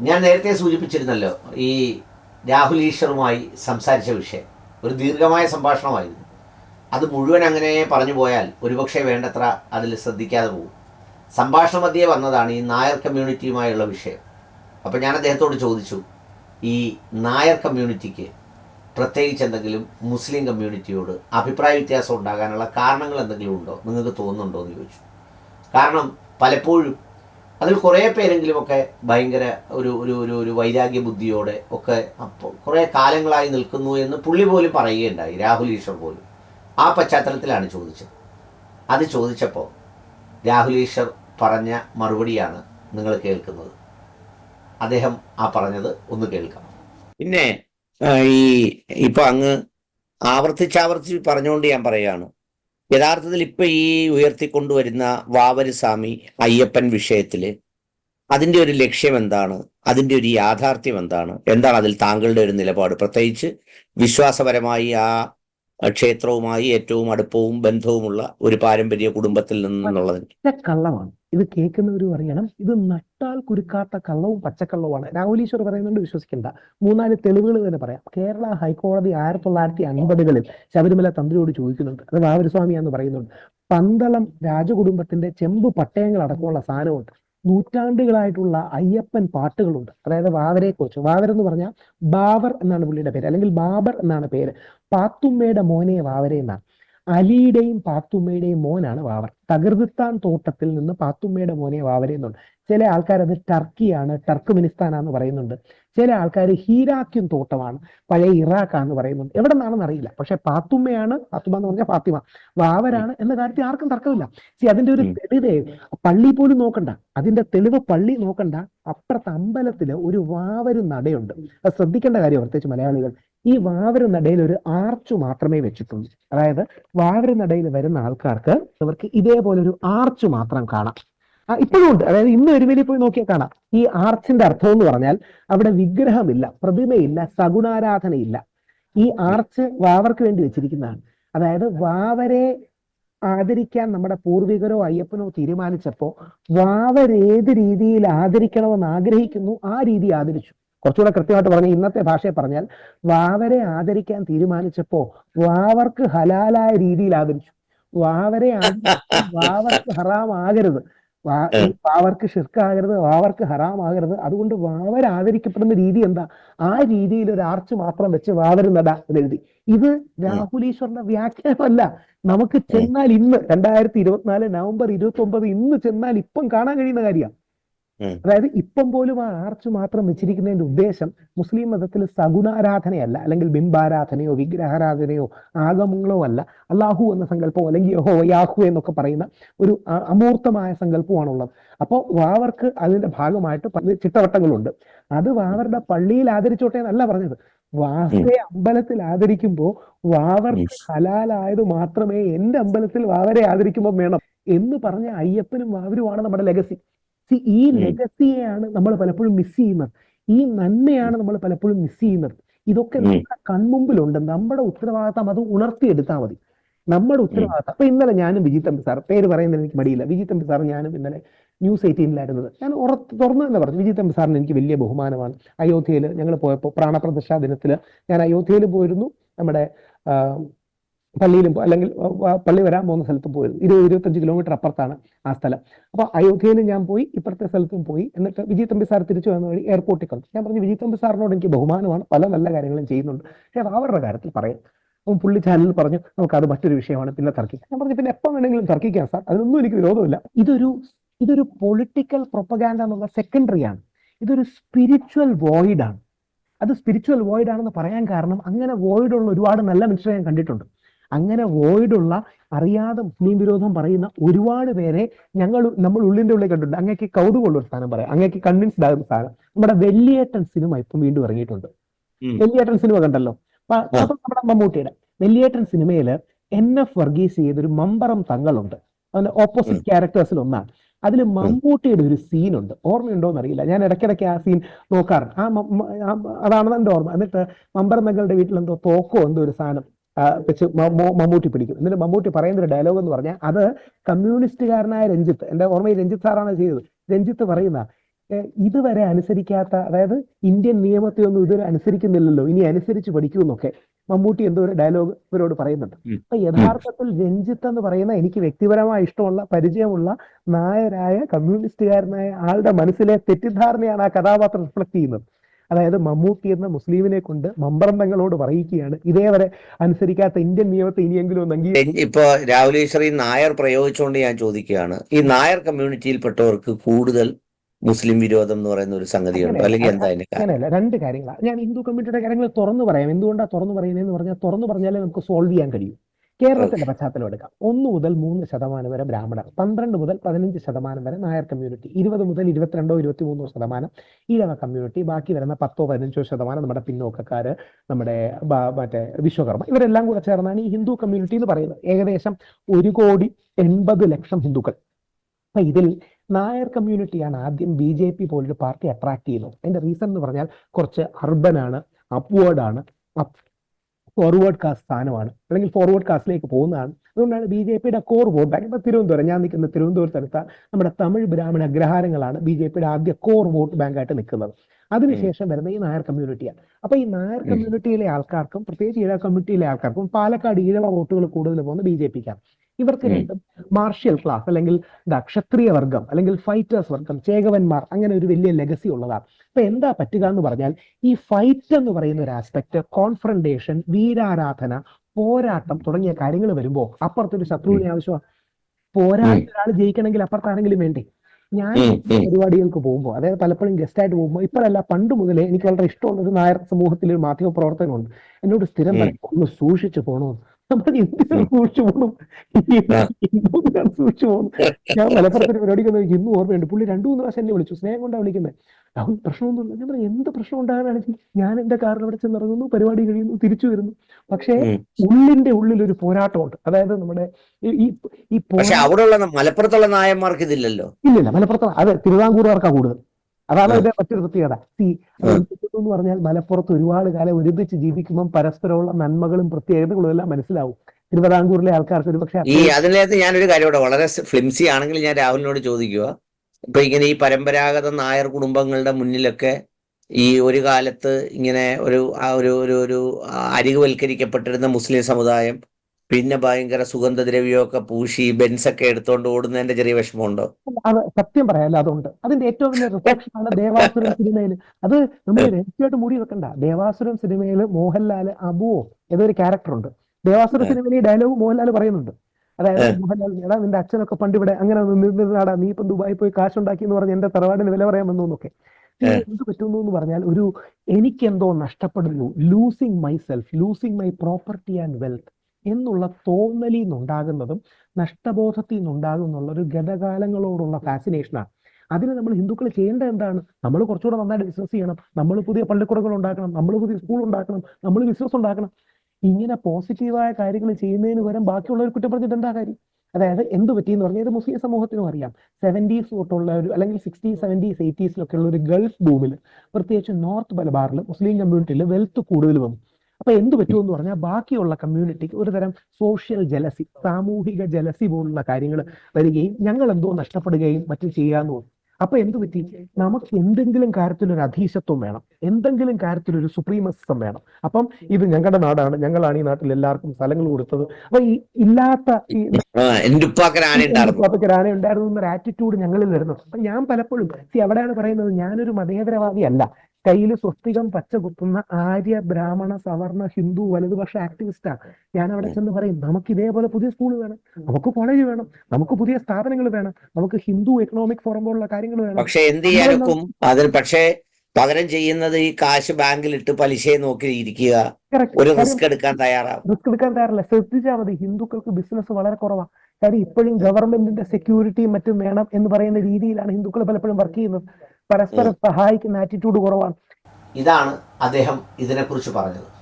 ഞാൻ നേരത്തെ സൂചിപ്പിച്ചിരുന്നല്ലോ ഈ രാഹുൽ ഈശ്വറുമായി സംസാരിച്ച വിഷയം. ഒരു ദീർഘമായ സംഭാഷണമായിരുന്നു. അത് മുഴുവൻ അങ്ങനെ പറഞ്ഞു പോയാൽ ഒരുപക്ഷെ വേണ്ടത്ര അതിൽ ശ്രദ്ധിക്കാതെ പോകും. സംഭാഷണ മധ്യേ വന്നതാണ് ഈ നായർ കമ്മ്യൂണിറ്റിയുമായുള്ള വിഷയം. അപ്പോൾ ഞാൻ അദ്ദേഹത്തോട് ചോദിച്ചു ഈ നായർ കമ്മ്യൂണിറ്റിക്ക് പ്രത്യേകിച്ച് എന്തെങ്കിലും മുസ്ലിം കമ്മ്യൂണിറ്റിയോട് അഭിപ്രായ വ്യത്യാസം ഉണ്ടാകാനുള്ള കാരണങ്ങൾ എന്തെങ്കിലും ഉണ്ടോ? നിങ്ങൾക്ക് തോന്നുന്നുണ്ടോ എന്ന് ചോദിച്ചു. കാരണം പലപ്പോഴും അതിൽ കുറേ പേരെങ്കിലുമൊക്കെ ഭയങ്കര ഒരു ഒരു ഒരു ഒരു വൈരാഗ്യ ബുദ്ധിയോടെ ഒക്കെ അപ്പോൾ കുറേ കാലങ്ങളായി നിൽക്കുന്നു എന്ന് പുള്ളി പോലും പറയുകയുണ്ടായി രാഹുൽ ഈശ്വർ പോലും. ആ പശ്ചാത്തലത്തിലാണ് ചോദിച്ചത്. അത് ചോദിച്ചപ്പോൾ രാഹുൽ ഈശ്വർ പറഞ്ഞ മറുപടിയാണ് നിങ്ങൾ കേൾക്കുന്നത്. അദ്ദേഹം ആ പറഞ്ഞത് ഒന്ന് കേൾക്കാം. പിന്നെ ഈ ഇപ്പൊ അങ്ങ് ആവർത്തിച്ചാവർത്തിച്ച് പറഞ്ഞുകൊണ്ട് ഞാൻ പറയുകയാണ്. യഥാർത്ഥത്തിൽ ഇപ്പൊ ഈ ഉയർത്തിക്കൊണ്ടുവരുന്ന വാവരുസ്വാമി അയ്യപ്പൻ വിഷയത്തിൽ അതിന്റെ ഒരു ലക്ഷ്യം എന്താണ് അതിന്റെ ഒരു യാഥാർത്ഥ്യം എന്താണ് എന്താണ് അതിൽ താങ്കളുടെ ഒരു നിലപാട്? പ്രത്യേകിച്ച് വിശ്വാസപരമായി ആ ക്ഷേത്രവുമായി ഏറ്റവും അടുപ്പവും ബന്ധവുമുള്ള ഒരു പാരമ്പര്യ കുടുംബത്തിൽ നിന്നുള്ളതിന് പച്ച കള്ളമാണ്. ഇത് കേൾക്കുന്നവർ അറിയണം ഇത് നട്ടാൽ കുരുക്കാത്ത കള്ളവും പച്ചക്കള്ളവുമാണ്. രാഹുലീശ്വർ പറയുന്നുണ്ട് വിശ്വസിക്കേണ്ട. മൂന്നാൽ തെളിവുകൾ തന്നെ പറയാം. കേരള ഹൈക്കോടതി ആയിരത്തി തൊള്ളായിരത്തി അൻപതുകളിൽ ശബരിമല തന്ത്രിയോട് ചോദിക്കുന്നുണ്ട്. അത് വാവരസ്വാമിയാന്ന് പറയുന്നുണ്ട്. പന്തളം രാജകുടുംബത്തിന്റെ ചെമ്പ് പട്ടയങ്ങൾ അടക്കമുള്ള സാധനമുണ്ട്. നൂറ്റാണ്ടുകളായിട്ടുള്ള അയ്യപ്പൻ പാട്ടുകളുണ്ട്. അതായത് വാവരെ കുറിച്ച് വാവർ എന്ന് പറഞ്ഞാൽ ബാവർ എന്നാണ് പുള്ളിയുടെ പേര്. അല്ലെങ്കിൽ ബാബർ എന്നാണ് പേര്. പാത്തുമ്മയുടെ മോനെ വാവരെ എന്നാണ്. അലിയുടെയും പാത്തുമ്മയുടെയും മോനാണ് വാവർ. തകർദിത്താൻ തോട്ടത്തിൽ നിന്ന് പാത്തുമ്മയുടെ മോനെ വാവരെ എന്നുണ്ട്. ചില ആൾക്കാർ അത് ടർക്കിയാണ് ടർക്കുമിനിസ്ഥാനാന്ന് പറയുന്നുണ്ട്. ചില ആൾക്കാർ ഹീരാക്യം തോട്ടമാണ് പഴയ ഇറാഖാന്ന് പറയുന്നുണ്ട്. എവിടെ നിന്നാണെന്ന് അറിയില്ല. പക്ഷെ പാത്തുമ്മയാണ് പാത്തുമ്മ എന്ന് പറഞ്ഞാൽ ഫാത്തിമ. വാവരാണ് എന്ന കാര്യത്തിൽ ആർക്കും തർക്കമില്ല. സി അതിന്റെ ഒരു തെളിവ് പള്ളി പോലും നോക്കണ്ട. അതിന്റെ തെളിവ് പള്ളി നോക്കണ്ട. അപ്പുറത്തെ അമ്പലത്തിൽ ഒരു വാവരും നടയുണ്ട്. അത് ശ്രദ്ധിക്കേണ്ട കാര്യം പ്രത്യേകിച്ച് മലയാളികൾ ഈ വാവരനടയിൽ ഒരു ആർച്ച് മാത്രമേ വെച്ചിട്ടുള്ളൂ. അതായത് വാവരനടയിൽ വരുന്ന ആൾക്കാർക്ക് അവർക്ക് ഇതേപോലെ ഒരു ആർച്ച് മാത്രം കാണാം. ഇപ്പോഴും ഉണ്ട്. അതായത് ഇന്ന് എരുമേലി പോയി നോക്കിയാൽ കാണാം. ഈ ആർച്ചിന്റെ അർത്ഥം എന്ന് പറഞ്ഞാൽ അവിടെ വിഗ്രഹമില്ല പ്രതിമയില്ല സഗുണാരാധനയില്ല. ഈ ആർച്ച് വാവർക്ക് വേണ്ടി വെച്ചിരിക്കുന്നതാണ്. അതായത് വാവരെ ആദരിക്കാൻ നമ്മുടെ പൂർവികരോ അയ്യപ്പനോ തീരുമാനിച്ചപ്പോ വാവരേത് രീതിയിൽ ആദരിക്കണമെന്ന് ആഗ്രഹിക്കുന്നു ആ രീതി ആദരിച്ചു. കുറച്ചുകൂടെ കൃത്യമായിട്ട് പറഞ്ഞ ഇന്നത്തെ ഭാഷയെ പറഞ്ഞാൽ വാവരെ ആദരിക്കാൻ തീരുമാനിച്ചപ്പോ വാവർക്ക് ഹലാലായ രീതിയിൽ ആദരിച്ചു. വാവരെ വാവർക്ക് ഹറാമാകരുത് വാവർക്ക് ഷിർക്കാകരുത് വാവർക്ക് ഹറാമാകരുത് അതുകൊണ്ട് വാവർ ആദരിക്കപ്പെടുന്ന രീതി എന്താ? ആ രീതിയിൽ ഒരു ആർച്ച് മാത്രം വെച്ച് വാവർ നട എഴുതി. ഇത് രാഹുലീശ്വറിന്റെ വ്യാഖ്യാനമല്ല. നമുക്ക് ചെന്നാൽ ഇന്ന് രണ്ടായിരത്തി ഇരുപത്തിനാല് നവംബർ ഇരുപത്തി ഒമ്പത് ഇന്ന് ചെന്നാൽ ഇപ്പം കാണാൻ കഴിയുന്ന കാര്യമാണ്. അതായത് ഇപ്പം പോലും ആ ആർച്ച് മാത്രം വെച്ചിരിക്കുന്നതിന്റെ ഉദ്ദേശം മുസ്ലിം മതത്തിൽ സഗുണാരാധനയല്ല അല്ലെങ്കിൽ ബിംബാരാധനയോ വിഗ്രഹാരാധനയോ ആഗമങ്ങളോ അല്ല. അള്ളാഹു എന്ന സങ്കല്പമോ അല്ലെങ്കിൽ യഹോ യാഹു എന്നൊക്കെ പറയുന്ന ഒരു അമൂർത്തമായ സങ്കല്പമാണുള്ളത്. അപ്പോൾ വാവർക്ക് അതിന്റെ ഭാഗമായിട്ട് ചിട്ടവട്ടങ്ങളുണ്ട്. അത് വാവരുടെ പള്ളിയിൽ ആദരിച്ചോട്ടെ എന്നല്ല പറഞ്ഞത്. വാവരെ അമ്പലത്തിൽ ആദരിക്കുമ്പോൾ വാവർ ഹലാലായത് മാത്രമേ എന്റെ അമ്പലത്തിൽ വാവരെ ആദരിക്കുമ്പോൾ വേണം എന്ന് പറഞ്ഞ അയ്യപ്പനും വാവരുമാണ് നമ്മുടെ ലെഗസി സി ഈ. ലെഗസിയെയാണ് നമ്മൾ പലപ്പോഴും മിസ് ചെയ്യുന്നത്. ഈ നന്മയാണ് നമ്മൾ പലപ്പോഴും മിസ് ചെയ്യുന്നത്. ഇതൊക്കെ നമ്മുടെ കൺമുമ്പിലുണ്ട്. നമ്മുടെ ഉത്തരവാദിത്തം അത് ഉണർത്തിയെടുത്താൽ മതി. നമ്മുടെ ഉത്തരവാദിത്തം. അപ്പൊ ഇന്നലെ ഞാനും വിജി തമ്പി സാർ പേര് പറയുന്നതിന് എനിക്ക് മടിയില്ല. വിജി തമ്പി സാർ ഞാനും ഇന്നലെ ന്യൂസ് എയ്റ്റീനിലായിരുന്നത്. ഞാൻ ഉറത്ത് തുറന്നു തന്നെ പറഞ്ഞു വിജി തമ്പി സാറിന് എനിക്ക് വലിയ ബഹുമാനമാണ്. അയോധ്യയിൽ ഞങ്ങൾ പോയപ്പോൾ പ്രാണപ്രതിഷ്ഠാ ദിനത്തിൽ ഞാൻ അയോധ്യയിൽ പോയിരുന്നു. നമ്മുടെ പള്ളിയിലും അല്ലെങ്കിൽ പള്ളി വരാൻ പോകുന്ന സ്ഥലത്തും പോയത്. ഇരുപത് ഇരുപത്തഞ്ച് കിലോമീറ്റർ അപ്പുറത്താണ് ആ സ്ഥലം. അപ്പൊ അയോധ്യയിൽ ഞാൻ പോയി ഇപ്പുറത്തെ സ്ഥലത്തും പോയി. എന്നിട്ട് വിജയ് തമ്പി സാർ തിരിച്ചു വന്ന വഴി എയർപോർട്ടിൽ കണ്ടു ഞാൻ പറഞ്ഞു വിജയ് തമ്പി സാറിനോട് എനിക്ക് ബഹുമാനമാണ്. പല നല്ല കാര്യങ്ങളും ചെയ്യുന്നുണ്ട്. പക്ഷേ അവരുടെ കാര്യത്തിൽ പറയാം. അപ്പം പുള്ളി ചാനലിൽ പറഞ്ഞു നമുക്ക് അത് മറ്റൊരു വിഷയമാണ്. പിന്നെ തർക്കിക്കാം. ഞാൻ പറഞ്ഞു പിന്നെ എപ്പോൾ വേണമെങ്കിലും തർക്കിക്കാം സാർ. അതിനൊന്നും എനിക്ക് വിരോധമില്ല. ഇതൊരു ഇതൊരു പൊളിറ്റിക്കൽ പ്രൊപ്പഗാൻഡ എന്നുള്ള സെക്കൻഡറി ആണ്. ഇതൊരു സ്പിരിച്വൽ വോയിഡ് ആണ്. അത് സ്പിരിച്വൽ വോയിഡ് ആണെന്ന് പറയാൻ കാരണം അങ്ങനെ വോയിഡ് ഉള്ള ഒരുപാട് നല്ല മനുഷ്യരെ ഞാൻ കണ്ടിട്ടുണ്ട്. അങ്ങനെ വോയിഡുള്ള അറിയാതെ മുസ്ലിം വിരോധം പറയുന്ന ഒരുപാട് പേരെ ഞങ്ങൾ നമ്മൾ ഉള്ളിന്റെ ഉള്ളിൽ കണ്ടിട്ടുണ്ട്. അങ്ങേക്ക് കൗതുകമുള്ള ഒരു സ്ഥാനം പറയാം. അങ്ങേക്ക് കൺവിൻസ്ഡ് ആകുന്ന സ്ഥാനം. നമ്മുടെ വെല്ലിയേട്ടൻ സിനിമ ഇപ്പം വീണ്ടും ഇറങ്ങിയിട്ടുണ്ട്. വെല്ലിയേറ്റൻ വെല്ലിയേട്ടൻ സിനിമ കണ്ടല്ലോ? അപ്പൊ നമ്മുടെ മമ്മൂട്ടിയുടെ. വെല്ലിയേട്ടൻ സിനിമയിൽ എൻ എഫ് വർഗീസ് ചെയ്തൊരു മമ്പറം തങ്ങളുണ്ട്. അതിന്റെ ഓപ്പോസിറ്റ് ക്യാരക്ടേഴ്സിൽ ഒന്നാണ്. അതിൽ മമ്മൂട്ടിയുടെ ഒരു സീനുണ്ട് ഓർമ്മയുണ്ടോ എന്നറിയില്ല ഞാൻ ഇടയ്ക്കിടയ്ക്ക് ആ സീൻ നോക്കാറുണ്ട്. ആ അതാണ് എന്റെ ഓർമ്മ? എന്നിട്ട് മമ്പറം തങ്ങളുടെ വീട്ടിൽ എന്തോ തോക്കോ എന്തോ ഒരു സാധനം. വെച്ച് മമ്മൂട്ടി പിടിക്കും. എന്നിട്ട് മമ്മൂട്ടി പറയുന്ന ഒരു ഡയലോഗ് എന്ന് പറഞ്ഞാൽ അത് കമ്മ്യൂണിസ്റ്റുകാരനായ രഞ്ജിത്ത് എന്റെ ഓർമ്മയിൽ രഞ്ജിത്ത് സാറാണ് ചെയ്തത്. രഞ്ജിത്ത് പറയുന്ന ഇതുവരെ അനുസരിക്കാത്ത അതായത് ഇന്ത്യൻ നിയമത്തെ ഒന്നും ഇതുവരെ അനുസരിക്കുന്നില്ലല്ലോ ഇനി അനുസരിച്ച് പഠിക്കൂ എന്നൊക്കെ മമ്മൂട്ടി എന്തോ ഒരു ഡയലോഗ് ഇവരോട് പറയുന്നുണ്ട്. അപ്പൊ യഥാർത്ഥത്തിൽ രഞ്ജിത്ത് എന്ന് പറയുന്ന എനിക്ക് വ്യക്തിപരമായി ഇഷ്ടമുള്ള പരിചയമുള്ള നായരായ കമ്മ്യൂണിസ്റ്റുകാരനായ ആളുടെ മനസ്സിലെ തെറ്റിദ്ധാരണയാണ് ആ കഥാപാത്രം റിഫ്ലക്ട് ചെയ്യുന്നത്. അതായത് മമ്മൂട്ടി എന്ന മുസ്ലിമിനെ കൊണ്ട് മമ്പറന്തങ്ങളോട് പറയിക്കുകയാണ് ഇതേവരെ അനുസരിക്കാത്ത ഇന്ത്യൻ നിയമത്തെ ഇനിയെങ്കിലും ഒന്ന് ഇപ്പൊ രാഹുൽ ഈശ്വർ ഈ നായർ പ്രയോഗിച്ചുകൊണ്ട് ഞാൻ ചോദിക്കുകയാണ്. ഈ നായർ കമ്മ്യൂണിറ്റിയിൽപ്പെട്ടവർക്ക് കൂടുതൽ മുസ്ലിം വിരോധം എന്ന് പറയുന്ന ഒരു സംഗതിയുണ്ട്? അല്ലെങ്കിൽ എന്താ അങ്ങനെയല്ല രണ്ട് കാര്യങ്ങളാണ് ഞാൻ ഹിന്ദു കമ്മ്യൂണിറ്റിയുടെ കാര്യങ്ങൾ തുറന്നു പറയാം. എന്തുകൊണ്ടാണ് തുറന്നു പറയുന്നതെന്ന് പറഞ്ഞാൽ തുറന്നു പറഞ്ഞാലേ നമുക്ക് സോൾവ് ചെയ്യാൻ കഴിയും. കേരളത്തിന്റെ പശ്ചാത്തലം എടുക്കാം. ഒന്ന് മുതൽ മൂന്ന് ശതമാനം വരെ ബ്രാഹ്മണർ പന്ത്രണ്ട് മുതൽ പതിനഞ്ച് ശതമാനം വരെ നായർ കമ്മ്യൂണിറ്റി ഇരുപത് മുതൽ ഇരുപത്തിരണ്ടോ ഇരുപത്തിമൂന്നോ ശതമാനം ഈഴവ കമ്മ്യൂണിറ്റി ബാക്കി വരുന്ന പത്തോ പതിനഞ്ചോ ശതമാനം നമ്മുടെ പിന്നോക്കക്കാര് നമ്മുടെ മറ്റേ വിശ്വകർമ്മ. ഇവരെല്ലാം കൂടെ ചേർന്നാണ് ഈ ഹിന്ദു കമ്മ്യൂണിറ്റി എന്ന് പറയുന്നത്. ഏകദേശം ഒരു കോടി എൺപത് ലക്ഷം ഹിന്ദുക്കൾ. അപ്പൊ ഇതിൽ നായർ കമ്മ്യൂണിറ്റിയാണ് ആദ്യം ബി ജെ പി പോലൊരു പാർട്ടി അട്രാക്ട് ചെയ്യുന്നത്. അതിന്റെ റീസൺ എന്ന് പറഞ്ഞാൽ കുറച്ച് അർബൻ ആണ് അപ്വേർഡ് ആണ് ഫോർവേഡ് കാസ്റ്റ് സ്ഥാനമാണ്. അല്ലെങ്കിൽ ഫോർവേഡ് കാസ്റ്റിലേക്ക് പോകുന്നതാണ്. അതുകൊണ്ടാണ് ബി ജെ പിയുടെ കോർ വോട്ട് ബാങ്ക്. ഇപ്പോൾ തിരുവനന്തപുരം ഞാൻ നിൽക്കുന്ന തിരുവനന്തപുരത്ത് അടുത്ത നമ്മുടെ തമിഴ് ബ്രാഹ്മണ അഗ്രഹാരങ്ങളാണ് ബി ജെ പിയുടെ ആദ്യ കോർ വോട്ട് ബാങ്കായിട്ട് നിൽക്കുന്നത്. അതിനുശേഷം വരുന്ന ഈ നായർ കമ്മ്യൂണിറ്റിയാണ്. അപ്പൊ ഈ നായർ കമ്മ്യൂണിറ്റിയിലെ ആൾക്കാർക്കും പ്രത്യേകിച്ച് ഈഴ കമ്മ്യൂണിറ്റിയിലെ ആൾക്കാർക്കും പാലക്കാട് ഈഴവ വോട്ടുകൾ കൂടുതൽ പോകുന്നത് ബി ജെ പിക്കാണ്. ഇവർക്ക്. രണ്ടും മാർഷ്യൽ ക്ലാസ് അല്ലെങ്കിൽ എന്താ ക്ഷത്രിയ വർഗം അല്ലെങ്കിൽ ഫൈറ്റേഴ്സ് വർഗം ചേകവന്മാർ അങ്ങനെ ഒരു വലിയ ലെഗസി ഉള്ളതാണ്. അപ്പൊ എന്താ പറ്റുക എന്ന് പറഞ്ഞാൽ ഈ ഫൈറ്റ് എന്ന് പറയുന്ന ഒരു ആസ്പെക്ട് കോൺഫ്രണ്ടേഷൻ വീരാരാധന പോരാട്ടം തുടങ്ങിയ കാര്യങ്ങൾ വരുമ്പോൾ അപ്പുറത്തൊരു ശത്രുവിനെ ആവശ്യമാണ് പോരാട്ടം ഒരാൾ ജയിക്കണമെങ്കിൽ അപ്പുറത്താണെങ്കിലും വേണ്ടി. ഞാൻ. പരിപാടികൾക്ക് പോകുമ്പോൾ അതായത് പലപ്പോഴും ഗസ്റ്റ് ആയിട്ട് പോകുമ്പോൾ ഇപ്പോഴല്ല പണ്ട് മുതലേ എനിക്ക് വളരെ ഇഷ്ടമുള്ള ഒരു നായർ സമൂഹത്തിൽ ഒരു മാധ്യമ പ്രവർത്തനമുണ്ട് എന്നോട് സ്ഥിരം ഒന്ന് സൂക്ഷിച്ചു പോകണമെന്ന് നമ്മൾ എന്തിനാണ് സൂക്ഷിച്ചു പോകണം ആ. എന്തിനാണ് സൂക്ഷിച്ചു പോകുന്നത് ഞാൻ മലപ്പുറത്തിന് പരിപാടിക്ക് ഒന്ന് ഇന്നും ഓർമ്മയുണ്ട്. പുള്ളി രണ്ടു മൂന്ന് പ്രാവശ്യം എന്നെ വിളിച്ചു. സ്നേഹം കൊണ്ടാണ് വിളിക്കുന്നത് അവൻ പ്രശ്നമൊന്നുമില്ല. ഞാൻ പറഞ്ഞു എന്ത് പ്രശ്നം ഉണ്ടാകാനാണെങ്കിൽ ഞാൻ എന്റെ കാറിൽ അവിടെ ചെന്ന് ഇറങ്ങുന്നു പരിപാടി കഴിയുന്നു തിരിച്ചു വരുന്നു. പക്ഷേ ഉള്ളിന്റെ ഉള്ളിൽ ഒരു പോരാട്ടമുണ്ട്. അതായത് നമ്മുടെ ഈ- ഈ അവിടെയുള്ള മലപ്പുറത്തുള്ള നായന്മാർക്ക് ഇതില്ലല്ലോ. ഇല്ലില്ല മലപ്പുറത്ത് അതെ തിരുവിതാംകൂറുകാർക്കാണ് കൂടുതൽ. അതാണ് അതിന്റെ മറ്റൊരു പ്രത്യേകത. സി. എന്ന് പറഞ്ഞാൽ മലപ്പുറത്ത് ഒരുപാട് കാലം ഒരുമിച്ച് ജീവിക്കുമ്പോൾ പരസ്പരമുള്ള നന്മകളും പ്രത്യേകതകളും എല്ലാം മനസ്സിലാവും. തിരുവിതാംകൂറിലെ ആൾക്കാർക്ക് ഒരു പക്ഷേ ഈ അതിനകത്ത് ഞാനൊരു കാര്യം വളരെ ഫ്ലിംസി ആണെങ്കിൽ ഞാൻ രാഹുലിനോട് ചോദിക്കുക. ഇപ്പൊ ഇങ്ങനെ ഈ പരമ്പരാഗത നായർ കുടുംബങ്ങളുടെ മുന്നിലൊക്കെ ഈ ഒരു കാലത്ത് ഇങ്ങനെ ഒരു ആ ഒരു ഒരു ഒരു അരികുവൽക്കരിക്കപ്പെട്ടിരുന്ന മുസ്ലിം സമുദായം പിന്നെ ഭയങ്കര സുഗന്ധദ്രവ്യമൊക്കെ പൂശി ബെൻസൊക്കെ എടുത്തോണ്ട് ഓടുന്നതിന്റെ ചെറിയ വിഷമമുണ്ടോ? അത് സത്യം പറയാല്ല അതുണ്ട്. അതിന്റെ ഏറ്റവും വലിയ റിഫ്ലക്ഷൻ ആണ് ദേവാസുരൻ സിനിമയിൽ അത് നമ്മൾ രഹസ്യമായിട്ട് മൂടി വെക്കണ്ട. ദേവാസുരൻ സിനിമയിൽ മോഹൻലാൽ അബുവോ ഏതൊരു ക്യാരക്ടർ ഉണ്ട്. ദേവാസുര. സിനിമയിൽ ഈ ഡയലോഗ് മോഹൻലാൽ പറയുന്നുണ്ട്. അതായത്. മോഹൻലാൽ എടാ നിന്റെ അച്ഛനൊക്കെ പണ്ട് ഇവിടെ അങ്ങനെ നിന്നിരുന്നാടാ നീ ഇപ്പം ദുബായി പോയി കാശുണ്ടാക്കി എന്ന് പറഞ്ഞ് എന്റെ തറവാടിന് വില പറയാൻ വന്നു എന്നൊക്കെ. എന്ത് പറ്റുന്നു എന്ന് പറഞ്ഞാൽ ഒരു എനിക്കെന്തോ നഷ്ടപ്പെടുന്നു. Losing myself losing my property and wealth എന്നുള്ള തോന്നലിൽ നിന്നുണ്ടാകുന്നതും നഷ്ടബോധത്തിൽ നിന്നുണ്ടാകുന്നുള്ള ഒരു ഗതകാലങ്ങളോടുള്ള ഫാസിനേഷനാണ് അതിന് നമ്മൾ ഹിന്ദുക്കൾ ചെയ്യേണ്ട എന്താണ്? നമ്മൾ കുറച്ചുകൂടെ നന്നായിട്ട് ബിസിനസ് ചെയ്യണം. നമ്മൾ പുതിയ പള്ളിക്കുടകൾ ഉണ്ടാക്കണം. നമ്മൾ പുതിയ സ്കൂൾ ഉണ്ടാക്കണം. നമ്മൾ ബിസിനസ് ഉണ്ടാക്കണം. ഇങ്ങനെ പോസിറ്റീവായ കാര്യങ്ങൾ ചെയ്യുന്നതിന് പകരം ബാക്കിയുള്ളവർ കുറ്റം പറഞ്ഞിട്ട് എന്താ കാര്യം? അതായത് എന്ത് പറ്റിയെന്ന് പറഞ്ഞാൽ ഇത് മുസ്ലിം സമൂഹത്തിനും അറിയാം. സെവന്റീസ് തൊട്ടുള്ള ഒരു അല്ലെങ്കിൽ സിക്സ്റ്റീസ് സെവന്റീസ് എയ്റ്റീസിലൊക്കെ ഉള്ള ഒരു ഗൾഫ് ബൂമിൽ പ്രത്യേകിച്ച് നോർത്ത് മലബാറിൽ മുസ്ലിം കമ്മ്യൂണിറ്റിയിൽ വെൽത്ത് കൂടുതൽ വന്നു. അപ്പൊ എന്ത് പറ്റുമെന്ന് പറഞ്ഞാൽ ബാക്കിയുള്ള കമ്മ്യൂണിറ്റിക്ക് ഒരു തരം സോഷ്യൽ ജലസി സാമൂഹിക ജലസി പോലുള്ള കാര്യങ്ങൾ വരികയും ഞങ്ങൾ എന്തോ നഷ്ടപ്പെടുകയും മറ്റും ചെയ്യാന്ന് തോന്നും. അപ്പൊ എന്ത് പറ്റി? നമുക്ക് എന്തെങ്കിലും കാര്യത്തിലൊരു അധീശത്വം വേണം. എന്തെങ്കിലും കാര്യത്തിലൊരു സുപ്രീമസിസം വേണം. അപ്പം ഇത് ഞങ്ങളുടെ നാടാണ്. ഞങ്ങളാണ് ഈ നാട്ടിൽ എല്ലാവർക്കും സ്ഥലങ്ങൾ കൊടുത്തത്. അപ്പൊ ഈ ഇല്ലാത്ത ഈ ഉണ്ടായിരുന്നു. എന്നൊരു ആറ്റിറ്റ്യൂഡ് ഞങ്ങളിൽ വരുന്നത്. അപ്പൊ ഞാൻ പലപ്പോഴും എവിടെയാണ് അവിടെയാണ് പറയുന്നത് ഞാനൊരു മതേതരവാദി അല്ല കയ്യിൽ സ്വസ്തികം പച്ച കുത്തുന്ന ആര്യ ബ്രാഹ്മണ സവർണ ഹിന്ദു വലതുപക്ഷ ആക്ടിവിസ്റ്റാണ് ഞാൻ അവിടെ ചെന്ന് പറയും നമുക്ക് ഇതേപോലെ പുതിയ സ്കൂൾ വേണം നമുക്ക് കോളേജ് വേണം നമുക്ക് പുതിയ സ്ഥാപനങ്ങൾ വേണം നമുക്ക് ഹിന്ദു എക്കണോമിക് ഫോറം പോലുള്ള കാര്യങ്ങൾ വേണം. പക്ഷെ എന്ത് ചെയ്യാനൊക്കും അതിൽ പക്ഷേ പകരം ചെയ്യുന്നത് ഈ കാശ് ബാങ്കിലിട്ട് പലിശയെ നോക്കി ഇരിക്കുക. ഒരു റിസ്ക് എടുക്കാൻ തയ്യാറാവും. റിസ്ക് എടുക്കാൻ തയ്യാറല്ല. ശ്രദ്ധിച്ചാൽ മതി. ഹിന്ദുക്കൾക്ക് ബിസിനസ് വളരെ കുറവാണ് കാര്യം ഇപ്പോഴും ഗവൺമെന്റിന്റെ സെക്യൂരിറ്റിയും മറ്റും വേണം എന്ന് പറയുന്ന രീതിയിലാണ് ഹിന്ദുക്കൾ പലപ്പോഴും വർക്ക് ചെയ്യുന്നത്. പരസ്പരം സഹായിക്കുന്ന ആറ്റിറ്റ്യൂഡ് കുറവാണ്. ഇതാണ് അദ്ദേഹം ഇതിനെക്കുറിച്ച് പറഞ്ഞത്.